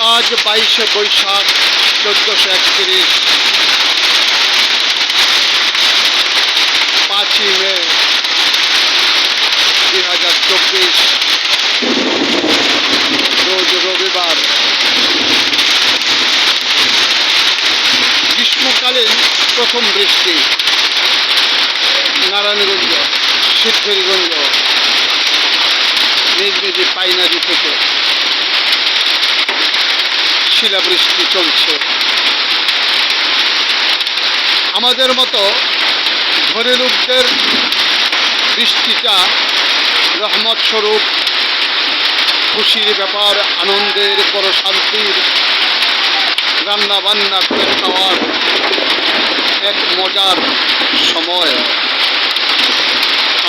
আজ বাইশে বৈশাখ, চোদ্দোশো একত্রিশ। পাঁচই মে দুই হাজার চব্বিশ। রোজ রবিবার। গ্রীষ্মকালীন প্রথম বৃষ্টি। নারায়ণগঞ্জ, সিদ্ধেরগঞ্জ। মেজমেজি পাইনারি থেকে। শিলাবৃষ্টি চলছে। আমাদের মতো ঘরে লোকদের বৃষ্টিটা রহমত স্বরূপ খুশির ব্যাপার, আনন্দের বড় শান্তির রান্না বান্না করে খাওয়ার এক মজার সময়।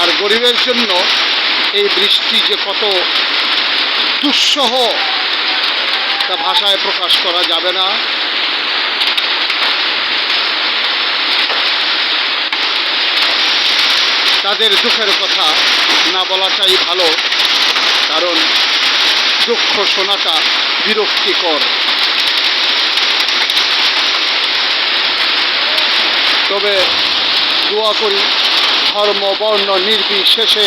আর গরিবের জন্য এই বৃষ্টি যে কত দুঃসহ তা ভাষায় প্রকাশ করা যাবে না। তাদের দুঃখের কথা না বলাটাই ভালো, কারণ দুঃখ শোনাটা বিরক্তিকর। তবে দোয়া করি, ধর্ম, বর্ণ, নির্বিশেষে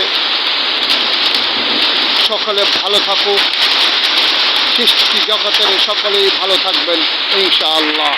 সকলে ভালো থাকুক। সৃষ্টি জগতের সকলেই ভালো থাকবেন ইনশাআল্লাহ।